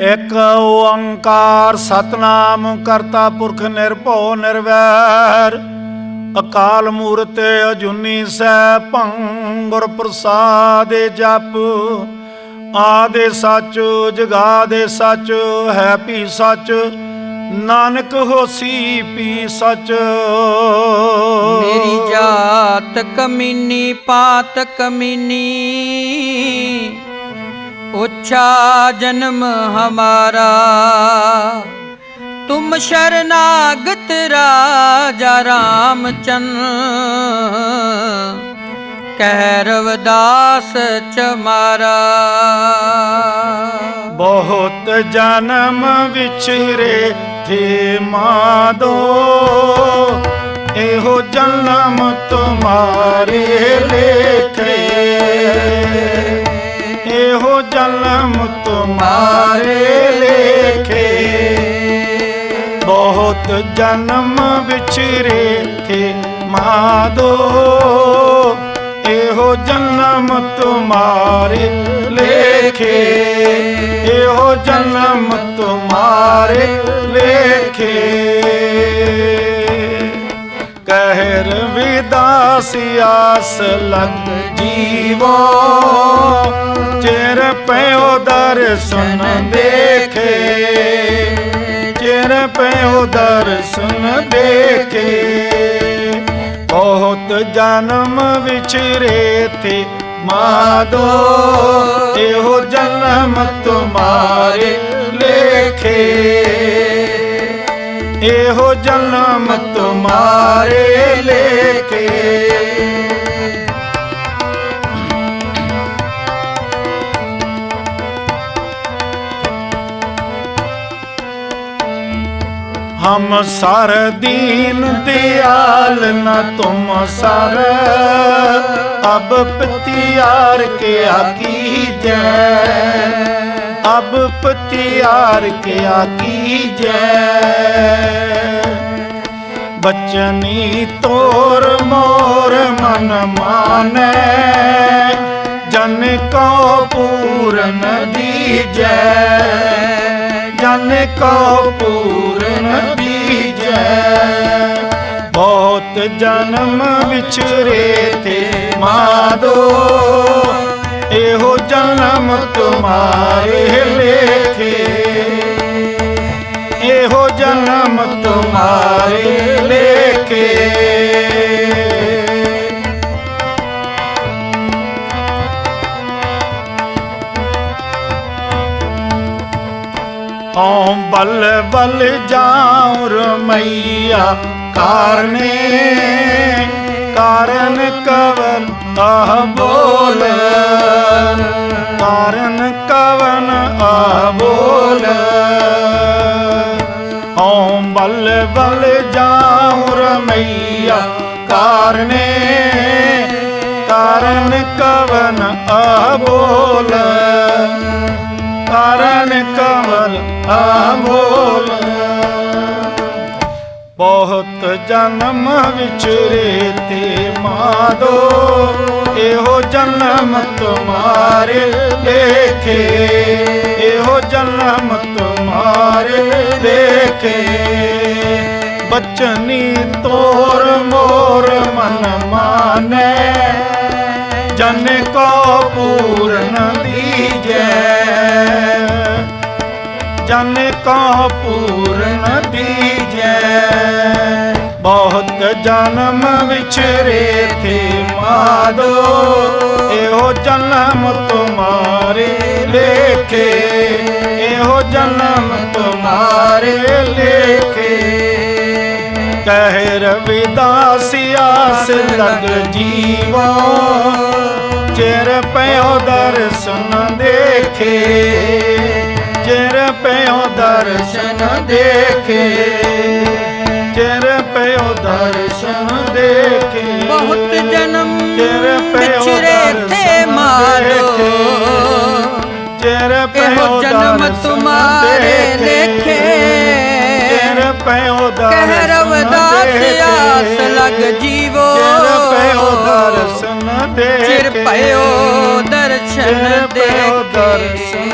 ਇਕ ਓੰਕਾਰ ਸਤਨਾਮ ਕਰਤਾ ਪੁਰਖ ਨਿਰਭਉ ਨਿਰਵੈਰ। ਅਕਾਲ ਮੂਰਤ ਅਜੂਨੀ ਸੈਭੰ ਗੁਰ ਪ੍ਰਸਾਦਿ ਜਪ। ਆਦੇ ਸੱਚ, ਜਗਾਦੇ ਸੱਚ, ਹੈ ਭੀ ਸੱਚ, ਨਾਨਕ ਹੋਸੀ ਪੀ ਸੱਚ। ਮੇਰੀ ਜਾਤ ਕਮੀਨੀ, ਪਾਤ ਕਮੀਨੀ ਉੱਚਾ ਜਨਮ ਹਮਾਰਾ। ਤੁਮ ਸ਼ਰਨਾਗਤ ਰਾਜਾ ਰਾਮਚੰਦ। ਕਹਿ ਰਵਦਾਸ ਚਮਾਰਾ ਬਹੁਤ ਜਨਮ ਵਿਛਰੇ ਥੇ ਮਾਦੋ। ਇਹੋ ਜਨਮ ਤੁਮਾਰੇ ਲੇਖੇ। ਜਨਮ ਤੁਮਾਰੇ ਲੇਖੇ। ਬਹੁਤ ਜਨਮ ਵਿਛਰੇ ਥੇ ਮਾਦੋ। ਇਹੋ ਜਨਮ ਤੁਮਾਰੇ ਲੇਖੇ। ਇਹੋ ਜਨਮ ਤੁਮਾਰੇ ਲੇਖੇ। ਕਹਿ ਰਵਿਦਾਸ ਆਸ ਲਗ ਜੀਵੋ। ਚਿਰ ਪਿਓ ਦਰਸ਼ਨ ਦੇਖੇ। ਚਿਰ ਪਿਓ ਦਰਸ਼ਨ ਦੇਖੇ। ਬਹੁਤ ਜਨਮ ਵਿਚਰੇ ਤੇ ਮਾਦੋ, ਇਹੋ ਜਨਮ ਤੁਮਾਰੇ ਲੇਖੇ। ਇਹੋ ਜਨਮ ਤੁਮਾਰੇ ਲੇਖੇ। ਹਮ ਸਰ ਦੀਨ ਦਿਆਲ ਨਾ ਤੁਮ ਸਰ। ਅਬ ਪਤਿਆਰ ਕੇ ਆਕੀ ਜੈ। ਅਬ ਪਤਿਆਰ ਕੇ ਆਕੀ ਜੈ। ਬਚਨੀ ਤੋਰ ਮੋਰ ਮਨ ਮਾਨੈ। ਜਨ ਕੋ ਪੂਰਨ ਦੀਜੈ। ਜਨ ਕੋ ਪੂਰਨ ਜਨਮ ਵਿਚਰੇ ਤੇ ਮਾਦੋ। ਇਹੋ ਜਨਮ ਤੁਮਾਰੇ ਲੇਖੇ। ਇਹੋ ਜਨਮ ਤੁਮਾਰੇ ਲੇਖੇ। ਬਲ ਬਲ ਜਾਉ ਰਮਈਆ ਕਾਰਨੇ, ਕਾਰਨ ਕਵਨ ਆਹ ਬੋਲ। ਕਾਰਨ ਕਵਨ ਆਹ ਬੋਲ। ਓਮ ਬਲ ਬਲ ਜਾਉ ਰਮਈਆ ਕਾਰਨੇ, ਕਾਰਨ ਕਵਨ ਆ ਬੋਲ। ਕਵਨ ਬਹੁਤ ਜਨਮ ਵਿਚਰੇ ਤੇ ਮਾਦੋ ਇਹੋ ਜਨਮ ਤੁਮਾਰੇ ਲੇਖੇ ਇਹੋ ਜਨਮ ਤੁਮਾਰੇ ਲੇਖੇ ਬਚਨੀ ਤੋਰ ਮੋਰ ਮਨ ਮਾਨੇ ਜਨ ਕੋ ਪੂਰਨ ਜਨ ਕੋ ਪੂਰਨ ਦੀਜੈ ਬਹੁਤ ਜਨਮ ਵਿਚਰੇ ਥੇ ਮਾਦੋ, ਇਹੋ ਜਨਮ ਤੁਮਾਰੇ ਲੇਖੇ। ਇਹੋ ਜਨਮ ਤੁਮਾਰੇ ਲੇਖੇ। ਕਹਿ ਰਵਿਦਾਸ ਆਸ ਲਗ ਜੀਵੋ, ਚਿਰ ਪਿਓ ਦਰਸ਼ਨ ਦੇਖੇ। ਚਿਰ ਪਿਓ ਦਰਸ਼ਨ ਦੇਖੇ। ਚਿਰ ਪਿਓ ਦਰਸ਼ਨ ਦੇਖੇ। ਬਹੁਤ ਜਨਮ ਚਿਰ ਪਿਓ ਦਰਸ਼ਨ ਮਾਰੋ। ਦੇਖੇ। ਚਿਰ ਪਿਓ ਜਨਮ ਤੁਮਾਰੇ ਲੇਖੇ। ਚਿਰ ਪਿਓ ਦਰਸ਼ਨ ਕਹਿ ਰਵਦਾਸ ਦੇਖੇ। ਆਸ ਲਗ ਜੀਵੋ। ਚਿਰ ਪਿਓ ਦਰਸ਼ਨ ਦੇਖੇ। ਚਿਰ ਪਿਓ ਦੇਖੇ। ਦਰਸ਼ਨ ਦੇਖੇ